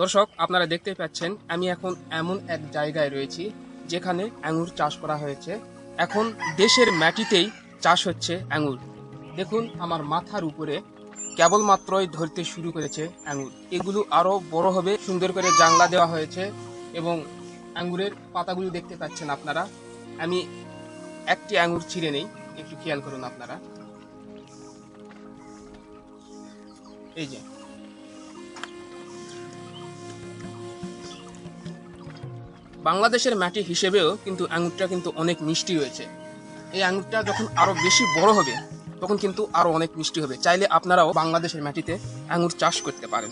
দর্শক, আপনারা দেখতে পাচ্ছেন, আমি এখন এমন এক জায়গায় রয়েছি যেখানে আঙুর চাষ করা হয়েছে। এখন দেশের মাটিতেই চাষ হচ্ছে আঙুর দেখুন, আমার মাথার উপরে কেবলমাত্রই ধরতে শুরু করেছে আঙুর এগুলো আরও বড় হবে, সুন্দর করে জাংলা দেওয়া হয়েছে এবং আঙুরের পাতাগুলো দেখতে পাচ্ছেন আপনারা। আমি একটি আঙুর ছিঁড়ে নেই, একটু খেয়াল করুন আপনারা। এই যে বাংলাদেশের মাটি হিসেবেও কিন্তু আঙুরটা কিন্তু অনেক মিষ্টি হয়েছে। এই আঙুরটা যখন আরও বেশি বড় হবে, তখন কিন্তু আরও অনেক মিষ্টি হবে। চাইলে আপনারাও বাংলাদেশের মাটিতে আঙুর চাষ করতে পারেন।